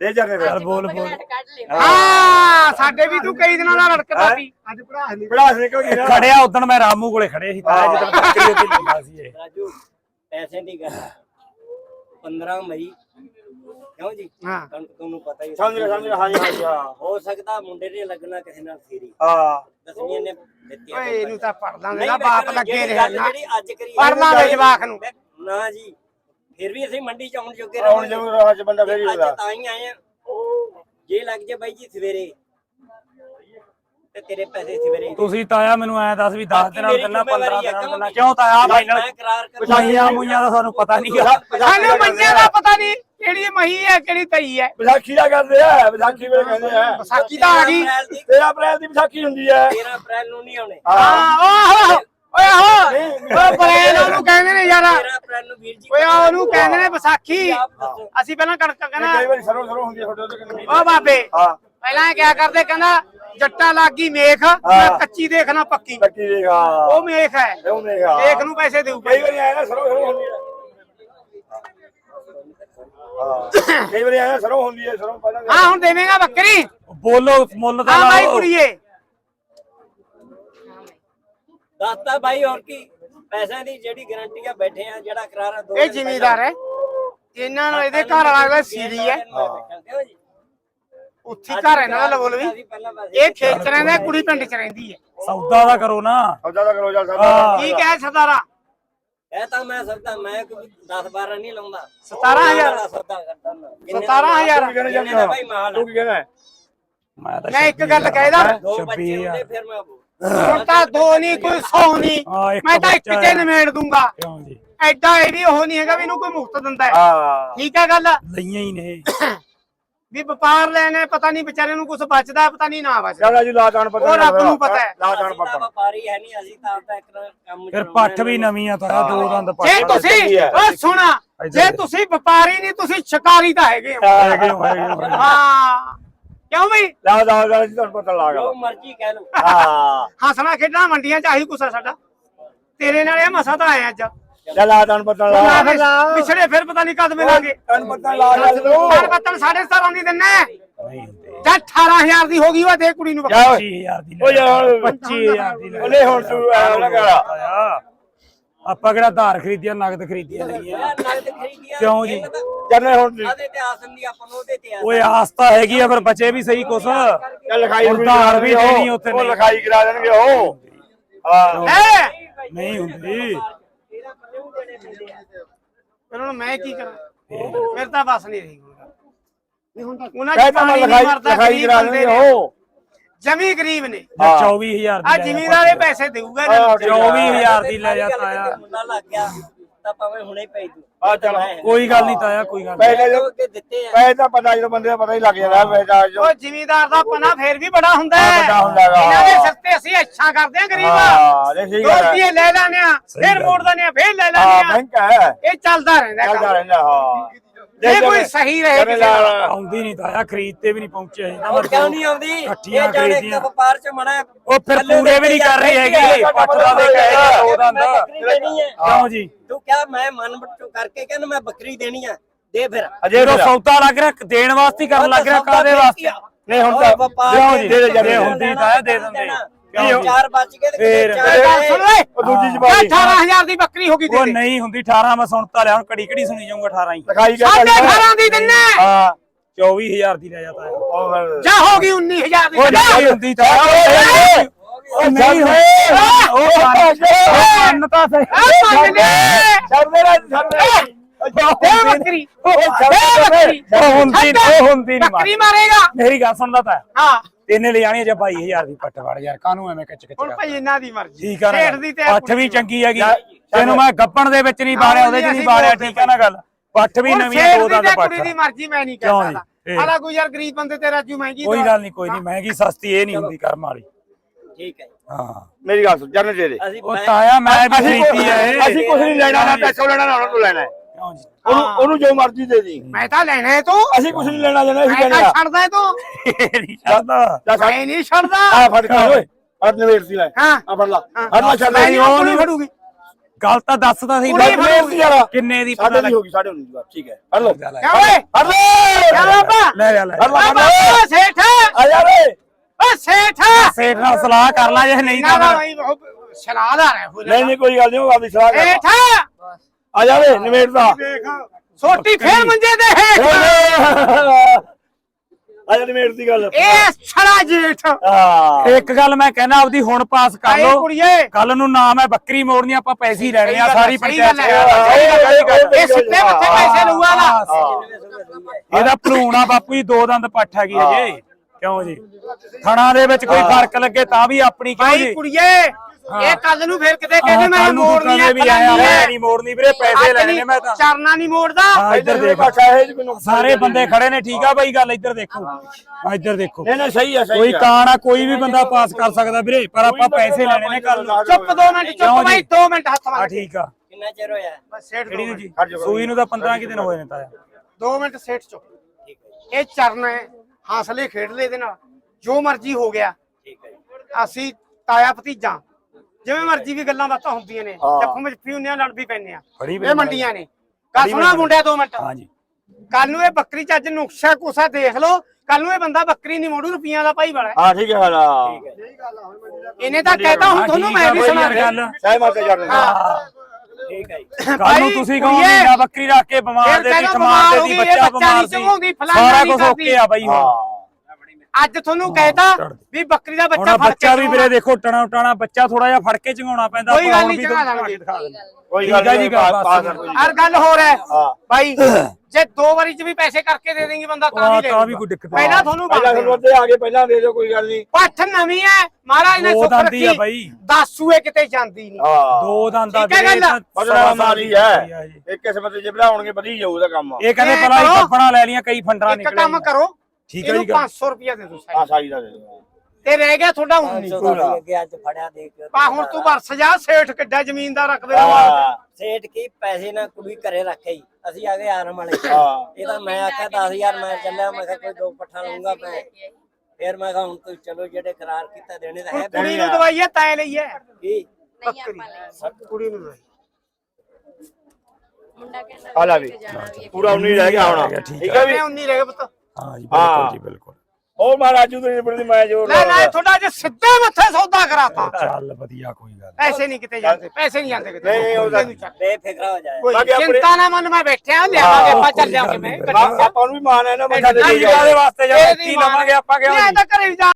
ਦੇ ਜਾਣੇ ਚੱਲ ਬੋਲ ਬੋਲ। ਕੱਢ ਲੈ ਹਾਂ। ਸਾਡੇ ਵੀ ਤੂੰ ਕਈ ਦਿਨਾਂ ਦਾ ਲੜਕਦਾ ਸੀ ਅੱਜ ਭਰਾ ਨਹੀਂ। ਪੜਾਸ ਨਿਕਲ ਗਈ ਨਾ ਖੜਿਆ ਉਦੋਂ ਮੈਂ ਰਾਮੂ ਕੋਲੇ ਖੜੇ ਸੀ ਤਾਂ ਜਦੋਂ ਬੱਕਰੀ ਉਹਦੀ ਲਿਖਾ ਸੀ ਇਹ। ਰਾਜੂ ਪੈਸੇ ਦੀ ਗੱਲ। ਹੈ। 15 ਮਈ। ਕਿਉਂ ਜੀ? ਹਾਂ। ਤੁਹਾਨੂੰ ਪਤਾ ਹੀ ਹੈ। ਸਮਝ ਗਿਆ ਸਮਝ ਗਿਆ। ਹਾਂਜੀ ਹਾਂਜੀ ਹਾਂ। ਹੋ ਸਕਦਾ ਮੁੰਡੇ ਨੇ ਲੱਗਣਾ ਕਿਸੇ ਨਾਲ ਸੀਰੀ। ਹਾਂ। ਦਸਵੀਂ ਨੇ ਦਿੱਤੀ ਆ ਓਏ ਇਹਨੂੰ ਤਾਂ ਪੜ ਲਾਂਗੇ ਨਹੀਂ, ਨਾ ਮੈਂ ਬਾਪ ਕਹਿੰਦਾ ਲੱਗੇ ਜਿਹੜੀ ਰਿਹਾ ਗੱਲ ਨਾ ਜਿਹੜੀ ਅੱਜ ਕਰੀ ਪੜ ਲਾਂਗੇ ਜਵਾਕ ਨੂੰ। ਨਾ ਜੀ। ਫਿਰ ਵੀ ਅਸੀਂ ਮੰਡੀ ਚ ਆਉਣ ਜੋਗੇ ਹੁਣ ਜਿਵੇਂ ਰਾਜ ਬੰਦਾ ਫੇਰ ਹੀ ਅੱਜ ਹੁੰਦਾ ਤਾਂ ਹੀ ਆਏ ਆ। ਜੇ ਲੱਗ ਜੇ ਬਾਈ ਜੀ ਸਵੇਰੇ ਤੇ ਤੇਰੇ ਪੈਸੇ ਸਵੇਰੇ ਹੀ। ਤੁਸੀਂ ਤਾਇਆ ਮੈਨੂੰ ਐ ਦੱਸ ਵੀ 10 ਬਾਕੀ ਦਿਨਾਂ ਮੇਰੀ ਦਿਨਾਂ 15 ਜ਼ਿੰਮੇਵਾਰੀ ਆ, ਦਿਨਾਂ ਦਿਨਾਂ ਕਿਉਂ ਤਾਇਆ ਮੈਂ ਕਰਾਰ ਕਰ ਪਛਾਈਆਂ ਮੁਈਆਂ ਦਾ ਸਾਨੂੰ ਪਤਾ ਨਹੀਂ ਗਾ ਸਾਨੂੰ ਮੰਨਿਆ ਦਾ ਪਤਾ ਨਹੀਂ ਕਿਹੜੀ ਮਹੀ ਹੈ ਕਿਹੜੀ ਤਈ ਹੈ। ਵਿਸਾਖੀ ਦਾ ਕਰਦੇ ਆ ਵਿਸਾਖੀ ਵੇਲੇ ਕਹਿੰਦੇ ਆ। ਵਿਸਾਖੀ ਤਾਂ ਆ ਗਈ। 13 ਅਪ੍ਰੈਲ ਦੀ ਵਿਸਾਖੀ ਹੁੰਦੀ ਹੈ। 13 ਅਪ੍ਰੈਲ ਨੂੰ ਨਹੀਂ ਆਉਣੇ। ਹਾਂ ਓਹ ਓਏ ਹੋ ਓ ਬਰੇਨ ਉਹਨੂੰ ਕਹਿੰਦੇ ਨੇ ਯਾਰ। 13 ਅਪ੍ਰੈਲ ਨੂੰ ਵੀਰ ਜੀ ਓਏ ਆਹ ਉਹਨੂੰ ਕਹਿੰਦੇ ਨੇ ਵਿਸਾਖੀ। ਅਸੀਂ ਪਹਿਲਾਂ ਕਣਕ ਕਈ ਕਹਿੰਦਾ ਵਾਰੀ ਸਰੋਂ ਸਰੋਂ ਹੁੰਦੀ ਹੈ ਤੁਹਾਡੇ ਉੱਤੇ ਕਿੰਨੀ ਓ ਬਾਬੇ ਹਾਂ। ਪਹਿਲਾਂ ਇਹ ਕਿਆ ਕਰਦੇ ਕਹਿੰਦਾ ਜੱਟਾ ਲੱਗੀ ਮੇਖ ਮੈਂ ਕੱਚੀ ਦੇਖਣਾ ਪੱਕੀ। ਕੱਟੀ ਦੇਗਾ ਉਹ ਮੇਖ ਹੈ। ਕਿਉਂ ਦੇਗਾ ਮੇਖ ਨੂੰ ਪੈਸੇ ਦੇਊ। ਕਈ ਵਾਰੀ ਆਇਆ ਨਾ ਸਰੋਂ ਸਰੋਂ ਹੁੰਦੀ ਹੈ ਹਾਂ। ਕਈ ਵਾਰੀ ਆਇਆ ਸਰੋਂ ਹੁੰਦੀ ਹੈ ਸਰੋਂ ਪਹਿਲਾਂ ਹਾਂ ਹੁਣ ਦੇਵੇਂਗਾ ਬੱਕਰੀ। ਬੋਲੋ ਮੁੱਲ ਤਾਂ ਹਾਂ ਬਾਈ ਲਾਓ। ਕੁੜੀਏ। ਦੱਸਤਾ ਬਾਈ ਹੋਰ ਕੀ ਪੈਸਿਆਂ ਦੀ ਜਿਹੜੀ ਗਾਰੰਟੀ ਆ ਬੈਠੇ ਆ ਜਿਹੜਾ ਕਰਾਰ ਆ ਦੋ ਇਹ ਜ਼ਿਮੀਦਾਰ ਹੈ। ਇਹਨਾਂ ਨੂੰ ਇਹਦੇ ਘਰ ਵਾਲਾ ਦਾ ਸੀਰੀ ਹੈ? ਉੱਥੀ ਘਰ ਇਹਨਾਂ ਦਾ ਲਵੋਲ ਵੀ ਇਹ ਖੇਤ ਚ ਰਹਿੰਦਾ ਕੁੜੀ ਪਿੰਡ ਚ ਰਹਿੰਦੀ ਹੈ। ਸੌਦਾ ਦਾ ਕਰੋ ਨਾ। ਸੌਦਾ ਦਾ ਕਰੋ ਚੱਲ। ਸੌਦਾ। ਕੀ ਕਹੇ ਸਰਦਾਰਾ ਇਹ ਤਾਂ ਮੈਂ ਸਕਦਾ ਮੈਂ ਕੋਈ 10 12 ਨਹੀਂ ਲਾਉਂਦਾ। 17000 ਸੌਦਾ ਕਰਦਾ ਮੈਂ ਜਿੰਨੇ 17000 ਤੂੰ ਕੀ ਕਹਿਣਾ ਜਿੰਨੇ ਦਾ ਭਾਈ ਮਾਲ। ਤੂੰ ਕੀ? ਮੈਂ ਤਾਂ ਮੈਂ ਇੱਕ ਗੱਲ ਕਹਿਦਾ। ਦੋ ਬੱਚੇ 26 ਹੁੰਦੇ ਹਜ਼ਾਰ। ਫਿਰ ਮੈਂ ਹੁਣ ਤਾਂ ਦੋ ਨਹੀਂ ਕੋਈ 100 ਨਹੀਂ ਹਾਂ, ਇੱਕ ਮੈਂ ਤਾਂ ਇੱਕ ਬੱਚਾ ਤੇ ਹੈ। ਨਿਮੇੜ ਦੂੰਗਾ। ਕਿਉਂ ਜੀ? ਐਡਾ ਇਹ ਵੀ ਉਹ ਨਹੀਂ ਹੈਗਾ ਵੀ ਇਹਨੂੰ ਕੋਈ ਮੁਫਤ ਦਿੰਦਾ ਹੈ। ਹਾਂ। ਠੀਕ ਹੈ ਗੱਲ? ਲਈਆਂ ਹੀ ਨੇ ਵੀ ਵਪਾਰ ਲੈਣੇ ਪਤਾ ਨਹੀਂ ਵਿਚਾਰੇ ਨੂੰ ਕੁਝ ਬਚਦਾ ਪਤਾ ਨਹੀਂ ਨਾ ਬਚਦਾ। ਚੱਲ ਰਾਜੂ ਲਾ ਜਾਣ ਪਤਾ ਉਹ ਰੱਬ ਨੂੰ ਪਤਾ ਹੈ। ਲਾ ਜਾਣ ਅਸੀਂ ਤਾਂ ਪਤਾ। ਵਪਾਰੀ ਹੈ ਨਹੀਂ ਅਸੀਂ ਤਾਂ ਇੱਕ ਕੰਮ ਫਿਰ ਚਲਾਉਣਾ ਪੱਠ ਵੀ ਨਵੀਂ ਆ ਤਾਇਆ ਦੋ ਦੰਦ ਪੱਠ ਜੇ ਤੁਸੀਂ। ਓ ਸੁਣਾ ਜੇ ਤੁਸੀਂ ਵਪਾਰੀ ਨਹੀਂ ਤੁਸੀਂ ਸ਼ਿਕਾਰੀ ਤਾਂ ਹੈਗੇ ਹੋ ਹੈਗੇ ਹੋ, ਹੈਗੇ ਹੋ। ਹਾਂ। ਕਿਉਂ ਬਈ? ਲਾ ਲਾ ਲਾ ਜੀ ਤੁਹਾਨੂੰ ਪਤਾ ਲੱਗ ਜੋ ਗਿਆ ਮਰਜ਼ੀ ਕਹਿ ਲਓ। ਹਾਂ। ਹੱਸਣਾ ਖੇਡਣਾ ਮੰਡੀਆਂ ਚ ਆਹੀ ਆ ਸਾਡਾ। ਤੇਰੇ ਨਾਲ ਇਹ ਮਸਾ ਤਾਂ ਆਏ ਅੱਜ। ਚੱਲ ਲਾ ਤੁਹਾਨੂੰ ਪਤਾ ਲੱਗ ਫਿਰ ਪਿਛੜੇ ਫਿਰ ਪਤਾ ਨਹੀਂ ਕਦ ਮਿਲਾਂਗੇ ਤੁਹਾਨੂੰ ਪਤਾ ਲੱਗ ਗਿਆ ਚਾਰ ਬੱਤਨ 17.5 ਦੀ ਦਿੰਨੇ ਨਹੀਂ ਹੁੰਦੇ। ਜਾਂ 18000 ਦੀ ਹੋ ਗਈ ਉਹ ਦੇ ਕੁੜੀ ਨੂੰ। ਜਾ ਓਏ। 25000 ਦੀ ਓ ਯਾਰ 25000 ਦੀ ਲੈ ਉਹਨੇ ਹੁਣ ਤੂੰ ਐ ਨਾ ਕਰ। ਤਾਇਆ, ਆਪਾਂ ਕਿਹੜਾ ਧਾਰ ਖਰੀਦਿਆ ਨਗਦ ਖਰੀਦਿਆ ਲਈਆਂ ਯਾਰ ਨਗਦ ਖਰੀਦੀਆਂ ਕਿਉਂ ਜੀ? ਜਰਨੇ ਹੁਣ ਆਦੇ ਤੇ ਆਸ ਹੁੰਦੀ ਆਪਾਂ ਨੂੰ ਉਹਦੇ ਤੇ ਆਸ ਓਏ ਆਸਤਾ ਹੈਗੀ ਆ ਫਿਰ ਬਚੇ ਵੀ ਸਹੀ ਕੁਛ। ਚੱਲ ਲਿਖਾਈ ਹੁਣ ਧਾਰ ਵੀ ਦੇਣੀ ਉੱਥੇ ਉਹ ਨਹੀਂ। ਲਿਖਾਈ ਕਰਾ ਦੇਣਗੇ ਉਹ। ਹਾਂ ਹੈ। ਨਹੀਂ ਹੁੰਦੀ। ਫਿਰ ਹੁਣ ਮੈਂ ਕੀ ਕਰਾਂ? ਫਿਰ ਤਾਂ ਬਸ ਨਹੀਂ ਰਹੀ। ਹੁਣ ਉਹਨਾਂ ਕਹਿ ਚ ਤਾਂ ਮੈਂ ਪਾਣੀ ਨਹੀਂ ਲਿਖਾਈ ਮਰਦਾ ਲਿਖਾਈ ਗਰੀਬ ਕਰਾ ਬੰਦੇ ਦੇਣਗੇ ਨੇ। ਉਹ। ਜਮੀ ਗਰੀਬ ਨੇ ਜਾਂ ਹਾਂ। 24000 ਦੀ ਆ ਜ਼ਿਮੀਦਾਰ ਪੈਸੇ ਦੇਊਗਾ ਇਹਨਾਂ ਨੂੰ। ਹਾਂ, ਠੀਕ ਆ। 24000 ਦੀ ਲੈ ਜਾ ਤਾਇਆ ਕਿਤੇ ਮੁੰਡਾ ਲੱਗ ਗਿਆ ਤਾਂ ਭਾਵੇਂ ਹੁਣੇ ਹੀ ਪੈ ਜੂ ਆ ਚੱਲ ਕੋਈ ਗੱਲ ਨਹੀਂ ਤਾਇਆ ਕੋਈ ਗੱਲ ਨੀ। ਪੈਸੇ ਜੋ ਕੇ ਦਿੱਤੇ ਆ ਪੈਸੇ ਤਾਂ ਪਤਾ ਜਦੋਂ ਬੰਦੇ ਦਾ ਪਤਾ ਹੀ ਲੱਗ ਜਾਂਦਾ ਪੈਸਾ ਜੋ ਉਹ ਜ਼ਿਮੀਦਾਰ ਦਾ ਪਨਾ ਫੇਰ ਵੀ ਬੜਾ ਹੁੰਦਾ ਹਾਂ, ਹੈ ਵੱਡਾ ਹੁੰਦਾ ਹੈਗਾ। ਇਹਨਾਂ ਦੇ ਸਿਰ ਤੇ ਅਸੀਂ ਅੱਛਾ ਕਰਦੇ ਹਾਂ ਗਰੀਬ ਹਾਂ ਇਹ ਸਹੀ ਦੋ ਗੱਲ ਹੈ ਰੁਪਏ ਲੈ ਲੈਣੇ ਆ ਸਹੀ ਫੇਰ ਗੱਲ। ਮੋੜ ਦਿੰਦੇ ਆ ਫੇਰ ਲੈ ਹਾਂ ਲੈਣੇ ਆ ਬੈਂਕ ਹੈ ਇਹ ਚੱਲਦਾ ਰਹਿੰਦਾ ਚੱਲਦਾ। ਰਹਿੰਦਾ ਹਾਂ ਜੇ ਕੋਈ ਸਹੀ ਰਹੇ ਕਿਸੇ ਨਾਲ। ਆਉਂਦੀ ਨਹੀਂ ਤਾਇਆ ਖਰੀਦ ਤੇ ਵੀ ਨਹੀਂ ਪਹੁੰਚਿਆ ਇਹਦਾ ਹੋਰ ਕਿਉਂ ਨਹੀਂ ਆਉਂਦੀ? ਇਕੱਠੀਆਂ ਇਹ ਜਾਣੇ ਇੱਕ ਖਰੀਦੀਆਂ। ਵਪਾਰ ਚ ਮਣਾ ਉਹ ਫਿਰ ਪੂਰੇ ਵੀ ਨਹੀਂ ਕਰ ਰਹੀ ਹੈਗੀ ਪੱਠ ਦਾ ਦੇ ਕਹੇ ਜਾਂ ਦੋ ਦੰਦ। ਦੇਣੀ ਹੈ। ਕਿਉਂ ਜੀ? ਤੂੰ ਕਿਹਾ ਮੈਂ ਮਨ ਬਟੂ ਕਰਕੇ ਕਹਿੰਦਾ ਮੈਂ ਬੱਕਰੀ ਦੇਣੀ ਆ। ਦੇ ਫਿਰ। ਅਜੇ ਜਦੋਂ ਸੌਦਾ ਲੱਗ ਰਿਹਾ ਦੇਣ ਵਾਸਤੇ ਹੀ ਕਰਨ ਲੱਗ ਰਿਹਾ ਕਾਦੇ ਵਾਸਤੇ? ਨਹੀਂ ਹੁਣ ਤਾਂ ਵਪਾਰ ਦੇ ਜੀ? ਦੇ ਦੇ ਹੁੰਦੀ ਤਾਂ ਇਹ ਦੇ ਦਿੰਦੇ। ਚਾਰ ਬਚ ਗਏ ਤੇ ਫੇਰ। ਕਿਤੇ ਚਾਰ ਸੁਣ ਓਏ ਉਹ ਦੂਜੀ ਜ਼ਬਾਨ 18000 ਦੀ। ਬੱਕਰੀ ਹੋ ਗਈ ਉਹ ਤੇਰੇ। ਨਹੀਂ ਹੁੰਦੀ 18 ਮੈਂ ਸੁਣਤਾ ਲਿਆ ਹੁਣ ਕੜੀ ਕੜੀ ਸੁਣੀ ਜਾਊਂਗਾ 18 ਹੀ। ਲਿਖਾਈ ਕਰ ਸਾਢੇ 18 ਦੀ ਦਿੰਨੇ ਹਾਂ 24000 ਦੀ ਲੈ ਜਾ ਤਾਇਆ ਉਹ ਫਿਰ। ਜਾ ਹੋ ਗਈ 19000 ਦੀ। ਉਹ ਨਹੀਂ ਹੁੰਦੀ ਤਾਇਆ ਉਹ ਨਹੀਂ ਹੁੰਦੀ। ਉਹ ਮੰਨ ਤਾਂ ਸਹੀ। ਮੰਨ ਲੈ ਛੱਡ ਦੇ ਰਾਜ ਛੱਡ ਦੇ ਬੱਕਰੀ। ਉਹ ਹੁੰਦੀ। ਉਹ ਹੁੰਦੀ ਨਹੀਂ ਬੱਕਰੀ ਮਾਰੇਗਾ। ਮੇਰੀ ਗੱਲ ਸੁਣਦਾ ਤਾਂ। ਹਾਂ। ਤੈਨੇ ਲੈ ਜਾਣੀ ਜੇ 22000 ਦੀ ਪੱਟ ਵੜ ਯਾਰ ਕਾਹਨੂੰ ਐਵੇਂ ਕੱਚ ਕੱਚ ਹੁਣ ਭਾਈ ਇਹਨਾਂ ਦੀ ਮਰਜ਼ੀ। ਠੀਕ ਆ ਨਾ ਦੀ ਤੇ ਪੱਠ ਵੀ ਚੰਗੀ ਹੈਗੀ। ਤੈਨੂੰ ਮੈਂ ਗੱਪਣ ਦੇ ਵਿੱਚ ਨਹੀਂ ਬਾੜਿਆ ਉਹਦੇ ਚ ਨਹੀਂ ਬਾੜਿਆ ਠੀਕ ਆ ਨਾ ਗੱਲ? ਪੱਠ ਵੀ ਨਵੀਂ ਦੋ ਦੰਦ ਪੱਠ ਕੁੜੀ ਦੀ ਮਰਜ਼ੀ ਮੈਂ ਨਹੀਂ ਕਿਉਂ ਕਹਿ? ਸਕਦਾ। ਹਾਲਾ ਕੋਈ ਯਾਰ ਗਰੀਬ ਬੰਦੇ ਤੇ ਰਾਜੂ ਮਹਿੰਗੀ ਕੋਈ ਗੱਲ ਨਹੀਂ ਕੋਈ ਨਹੀਂ ਮਹਿੰਗੀ ਸਸਤੀ ਇਹ ਨਹੀਂ ਹੁੰਦੀ ਕਰਮ ਵਾਲੀ। ਠੀਕ ਹੈ। ਹਾਂ। ਮੇਰੀ ਗੱਲ ਸੁਣ ਜਰਨ ਦੇ ਦੇ ਅਸੀਂ ਉਹ ਤਾਇਆ ਮੈਂ ਵੀ ਖਰੀਦੀ ਹੈ। ਅਸੀਂ ਕੁਝ ਨਹੀਂ ਲੈਣਾ ਨਾ ਪੈਸਾ ਲੈਣਾ ਨਾ ਉਹਨਾਂ ਤੋਂ ਲੈਣਾ। ਹੈ। ਕਿਉਂ ਜੀ? ਉਹਨੂੰ ਉਹਨੂੰ ਜੋ ਮਰਜ਼ੀ ਦੇ ਦੀ। ਮੈਂ ਤਾਂ ਲੈਣਾ ਹੈ ਤੂੰ। ਅਸੀਂ ਕੁਝ ਨਹੀਂ ਲੈਣਾ ਜਣਾ ਅਸੀਂ ਮੈਂ ਤਾਂ ਛੱਡਦਾ ਹੈ ਤੂੰ। ਨਹੀਂ ਛੱਡਦਾ। ਜਾ ਛੱਡ। ਮੈਂ ਨਹੀਂ ਛੱਡਦਾ। ਆ ਫੜ ਕੇ ਓਏ। ਅਰ ਨਵੇੜ ਸੀ ਲੈ। ਹਾਂ। ਆ ਫੜ ਲਾ। ਹਾਂ। ਫੜ ਲਾ ਛੱਡ। ਨਹੀਂ ਉਹ ਨਹੀਂ ਖੜੂਗੀ ਗੱਲ ਤਾਂ ਦੱਸਦਾ ਸੀ ਕੁੜੀ ਨਵੇੜ ਸੀ ਯਾਰ ਕਿੰਨੇ ਦੀ ਸਾਡੇ ਪਤਾ ਦੀ ਹੋ ਗਈ ਸਾਡੇ 19 ਦੀ ਬਾਤ ਠੀਕ ਹੈ। ਫੜ ਲਓ। ਕਿਆ ਓਏ। ਫੜ ਲੈ ਕਿਆ ਬਾਬਾ। ਲੈ ਜਾ ਲੈ ਫੜ ਲਾ ਆ ਫੜ ਲਾ। ਬਾਬਾ ਸੇਠ। ਆ ਯਾਰ ਓਏ। ਓ ਸੇਠ। ਸੇਠ ਨਾਲ ਸਲਾਹ ਕਰ ਲਾ ਜੇ ਨਹੀਂ ਨਾ ਤਾਂ ਨਾ ਫਿਰ- ਭਾਈ ਬਹੁਤ ਸਲਾਹਦਾਰ ਹੈ ਫੁੱਲ ਨਹੀਂ ਨਹੀਂ ਕੋਈ ਗੱਲ ਨਹੀਂ ਉਹ ਆਪਦੀ ਸਲਾਹ ਕਰ ਸੇਠ। ਆ ਜਾ ਓਏ ਨਵੇੜ ਦਾ ਛੋਟੀ ਫੇਰ ਮੰਜੇ ਦੇ ਹੇਠ। ਆ ਜਾ ਨਵੇੜ ਦੀ ਗੱਲ। ਇਹ ਛੜਾ ਜੇਠ। ਹਾਂ। ਇੱਕ ਗੱਲ ਮੈਂ ਕਹਿਣਾ ਆਪਦੀ ਹੁਣ ਪਾਸ ਕਰ ਆਏ ਲੋ ਕੁੜੀਏ। ਕੱਲ ਨੂੰ ਨਾ ਮੈਂ ਬੱਕਰੀ ਮੋੜਨੀ ਆਪਾਂ ਪੈਸੇ ਹੀ ਲੈਣੇ ਆ ਸਹੀ ਗੱਲ ਸਾਰੀ ਹੈ, ਸਹੀ ਪੰਚਾਇਤ ਗੱਲ ਹੈ। ਇਹ ਸਿੱਧੇ ਮੱਥੇ ਪੈਸੇ ਲਊਗਾ ਨਾ। ਇਹਦਾ ਭਲੂਣਾ ਬਾਪੂ ਜੀ ਦੋ ਦੰਦ ਪੱਠ ਹੈਗੀ ਅਜੇ। ਕਿਉਂ ਜੀ? ਥਣਾ ਦੇ ਵਿੱਚ ਕੋਈ ਫ਼ਰਕ ਲੱਗੇ ਤਾਂ ਵੀ ਆਪਣੀ ਕਿਉਂ ਭਾਈ ਜੀ? ਕੁੜੀਏ ਇਹ ਕੱਲ ਨੂੰ ਫੇਰ ਕਿਤੇ ਕਹਿੰਦੇ ਮੈਂ ਮੋੜਨੀ ਹੈ ਵੀ ਆਇਆ ਮੈਂ ਨਹੀਂ ਮੋੜਨੀ ਵੀਰੇ ਪੈਸੇ ਲੈਣੇ ਨੇ ਮੈਂ ਤਾਂ। ਚਰਨਾ ਨਹੀਂ ਮੋੜਦਾ। ਇੱਧਰ ਦੇਖ। ਸਾਰੇ ਬੰਦੇ ਖੜੇ ਨੇ ਠੀਕ ਆ ਬਾਈ ਗੱਲ ਇੱਧਰ ਦੇਖੋ। ਆ ਇੱਧਰ ਦੇਖੋ। ਨਹੀਂ ਨਹੀਂ ਸਹੀ ਹੈ ਸਹੀ ਕੋਈ ਹੈ ਕਾਂ ਆ ਕੋਈ ਵੀ ਬੰਦਾ ਪਾਸ ਕਰ ਸਕਦਾ ਵੀਰੇ ਪਰ ਆਪਾਂ ਪੈਸੇ ਲੈਣੇ ਨੇ ਕੱਲ ਨੂੰ। ਚੁੱਪ ਦੋ ਮਿੰਟ ਚੁੱਪ? ਭਾਈ 2 ਮਿੰਟ ਹੱਥ ਆ ਮਾਰ ਠੀਕ ਆ। ਕਿੰਨਾ ਚਿਰ ਹੋਇਆ? ਬਸ ਸੇਠ ਨੂੰ ਜੀ। ਸੂਈ ਨੂੰ ਤਾਂ 15 ਕਿ ਦਿਨ ਹੋਏ ਨੇ ਤਾਇਆ। 2 ਮਿੰਟ ਸੇਠ ਚੁੱਪ। ਇਹ ਚਰਨ ਹੈ ਹਾਸਲੇ ਖੇਡ ਲੈ ਇਹਦੇ ਨਾਲ। ਜੋ ਮਰਜ਼ੀ ਹੋ ਗਿਆ। ਠੀਕ ਹੈ। ਅਸੀਂ ਤਾਇਆ ਭਤੀਜਾ ਜਿਵੇਂ ਮਰਜ਼ੀ ਵੀ ਗੱਲਾਂ ਬਾਤਾਂ ਹੁੰਦੀਆਂ ਨੇ ਹਾਂ। ਜੱਫੂ ਵਿੱਚ ਵੀ ਹੁੰਦੀਆਂ ਲੜ ਵੀ ਪੈਂਦੇ ਆ ਫੜੀ ਇਹ ਮੰਡੀਆਂ ਨੇ। ਗੱਲ ਸੁਣਾ ਮੁੰਡਿਆ 2 ਮਿੰਟ। ਹਾਂ ਜੀ ਕੱਲ ਨੂੰ ਇਹ ਬੱਕਰੀ ਚ ਅੱਜ ਨੁਕਸ਼ਾ ਕੋਸਾ ਦੇਖ ਲਓ। ਕੱਲ ਨੂੰ ਇਹ ਬੰਦਾ ਬੱਕਰੀ ਨਹੀਂ ਮੋੜੂ ਰੁਪਈਆਂ ਦਾ ਭਾਈ ਵਾਲਾ ਹਾਂ। ਠੀਕ ਹੈ ਗੱਲ ਆ ਇਹਨੇ ਤਾਂ ਕਹਿਤਾ ਹੁਣ ਤੁਹਾਨੂੰ ਮੈਂ ਵੀ ਸੁਣਾ ਯਾਰ ਗੱਲ। ਸਹਿਮਤ ਹੈ ਜਰਨ ਹਾਂ। ਹੈ। ਕੱਲ ਨੂੰ ਤੁਸੀਂ ਕਹੋ ਮਹੀਨਾ ਬੱਕਰੀ ਰੱਖ ਕੇ ਬਿਮਾਰ ਫਿਰ ਦੇ ਦੀ ਕਹਿੰਦਾ ਠਮਾਰ ਦੇ ਬਿਮਾਰ ਦੀ ਹੋ ਗਈ, ਬੱਚਾ ਇਹ ਬੱਚਾ ਬਿਮਾਰ ਨਹੀਂ ਸੀ। ਚੁੰਘਾਉਂਦੀ, ਫਲਾਨਾ ਸਾਰਾ ਨਹੀਂ ਕੁਝ ਕਰਦੀ। ਓਕੇ ਆ ਬਾਈ ਹੁਣ। ਹਾਂ। ਅੱਜ ਤੁਹਾਨੂੰ ਕਹਿਤਾ ਵੀ ਬੱਕਰੀ ਦਾ ਬੱਚਾ ਹੁਣ ਫੜ ਬੱਚਾ ਕੇ ਵੀ ਵੀਰੇ ਦੇਖੋ ਟਣਾ ਟਣਾ ਬੱਚਾ ਥੋੜਾ ਜਿਹਾ ਫੜ ਕੇ ਚੰਗਾਉਣਾ ਪੈਂਦਾ ਕੋਈ ਗੱਲ ਨਹੀਂ, ਚੰਗਾ। ਕੋਈ ਗੱਲ ਨਹੀਂ ਜੀ, ਗੱਲ ਹਰ ਗੱਲ ਹੋ। ਰਿਹਾ ਹਾਂ। ਭਾਈ ਜੇ ਦੋ ਵਾਰੀ ਚ ਵੀ ਪੈਸੇ ਕਰਕੇ ਦੇ ਦੇਂਗੇ ਬੰਦਾ ਤਾਂ ਹਾਂ, ਵੀ ਲੈ ਤਾਂ ਵੀ। ਕੋਈ ਦਿੱਕਤ ਨਹੀਂ। ਪਹਿਲਾਂ ਤੁਹਾਨੂੰ ਪਹਿਲਾਂ ਤੁਹਾਨੂੰ ਅੱਧੇ ਆ ਗਏ ਪਹਿਲਾਂ ਦੇ ਦਿਓ ਕੋਈ ਗੱਲ ਨਹੀਂ। ਪੱਠ ਨਵੀਂ ਹੈ ਮਹਾਰਾਜ ਨੇ ਦੋ ਸੁੱਖ ਦੰਦ ਹੀ ਰੱਖੀ। ਬਾਈ। ਦਸ ਸੂਏ ਕਿਤੇ ਜਾਂਦੀ ਨਹੀਂ। ਹਾਂ। ਦੋ ਦੰਦਾਂ ਬਦਲਾ ਸਵਾ ਮਾਰੀ ਦੀ ਹੈ। ਜੀ। ਇੱਕ ਕਿਸਮ ਦੇ ਜੇ ਬਣਾਉਣਗੇ ਵਧੀ ਜਾਊ ਉਹਦਾ ਕੰਮ। ਇਹ ਕਹਿੰਦੇ ਇਹ ਪਹਿਲਾਂ ਹੀ। ਕੱਪੜਾ ਲੈ ਲੀਆਂ ਕਈ ਫੰਡਰਾਂ ਇੱਕ ਨਿਕਲੇ ਕੰਮ ਕਰੋ ਠੀਕ ਹੈ ਇਹਨੂੰ ਜੀ ਗੱਲ। 500 ਰੁਪਇਆ ਦੇ ਦਿਓ ਆ ਸਾਈ ਸਾਈ ਦਾ ਦੇ ਦਿਓ। ਤੇ ਰਹਿ ਗਿਆ ਤੁਹਾਡਾ 19 ਪੰਜ ਸੌ ਦਾ। ਵੀ ਅੱਗੇ ਅੱਜ ਫੜਿਆ ਦੇਖ ਪਾ ਹੁਣ ਤੂੰ ਵਰਸ ਜਾ ਸੇਠ ਕਿੱਡਾ ਜ਼ਮੀਨਦਾਰ ਰਕਬੇ ਦਾ ਮਾਲਕ ਹੈ। ਹਾਂ ਸੇਠ ਕੀ ਪੈਸੇ ਨਾ ਕੁੜੀ ਘਰੇ ਰੱਖੇ ਹੀ। ਅਸੀਂ ਆ ਗਏ ਆਰਮ ਵਾਲੇ। ਹਾਂ। ਇਹ ਤਾਂ ਮੈਂ ਆਖਿਆ 10000 ਮੈਂ ਚੱਲਿਆ ਮੈਂ ਕਿਹਾ ਕੋਈ ਦੋ ਪੱਠਾ ਲਊਂਗਾ ਮੈਂ। ਫਿਰ ਮੈਂ ਕਿਹਾ ਹੁਣ ਤੁਸੀਂ ਚਲੋ ਜਿਹੜੇ ਕਰਾਰ ਕੀਤਾ ਦੇਣੇ ਤਾਂ ਹੈ। ਹੁਣ ਕੁੜੀ ਨੂੰ ਦਵਾਈ ਹੈ ਤੈਂ ਲਈ ਹੈ ਕੀ? ਨਹੀਂ ਆਪਾਂ ਲੈ ਕੁੜੀ ਨੂੰ ਦਵਾਈ ਮੁੰਡਾ ਕਹਿੰਦਾ ਆ ਲੈ ਵੀ। ਪੂਰਾ 19 ਰਹਿ ਗਿਆ ਹੁਣ। ਠੀਕ ਠੀਕ ਹੈ ਵੀ। ਮੈਂ 19 ਰਹਿ ਗਿਆ ਪੁੱਤ। ਹਾਂ ਜੀ ਹਾਂ। ਬਿਲਕੁਲ ਜੀ ਬਿਲਕੁਲ ਉਹ ਮਹਾਰਾਜੂ ਤੋਂ ਨਿਬੜਦੀ ਮੈਂ ਜੋ ਲੈ ਲੈ ਤੁਹਾਡਾ ਜੇ ਸਿੱਧੇ ਮੱਥੇ ਸੌਦਾ ਕਰਾਤਾ ਚੱਲ ਵਧੀਆ ਕੋਈ ਗੱਲ ਨੀ। ਪੈਸੇ ਨਹੀਂ ਕਿਤੇ ਜਾਂਦੇ ਪੈਸੇ ਨਹੀਂ ਜਾਂਦੇ ਕਿਤੇ ਨਹੀਂ, ਉਹਦਾ- ਇਹਨੂੰ ਚੱਕ। ਬੇਫਿਕਰਾ ਹੋ ਜਾਏ ਕੋਈ ਬਾਕੀ ਆਪਣੇ- ਚਿੰਤਾ ਨਾ ਮਨ ਮੈਂ ਬੈਠਿਆ ਲਿਆਵਾਂਗੇ ਆਪਾਂ ਚੱਲ ਕੋਈ ਜਾਵਾਂਗੇ ਗੱਲ ਮੈਂ ਨੀ। ਗੱਡੀ ਚ। ਆਪਾਂ ਨੂੰ ਵੀ ਮਾਨ ਹੈ ਨਾ ਬੰਦਾ ਦੇ ਗੱਡੀ ਦੇ ਕਾਹਦੇ ਵਾਸਤੇ ਇਹਦੀ ਜਾਣਾ ਕੀ ਲਵਾਂਗੇ ਆਪਾਂ ਕਿਉਂ ਨਹੀਂ, ਇਹ ਤਾਂ ਘਰੇ ਵੀ ਜਾ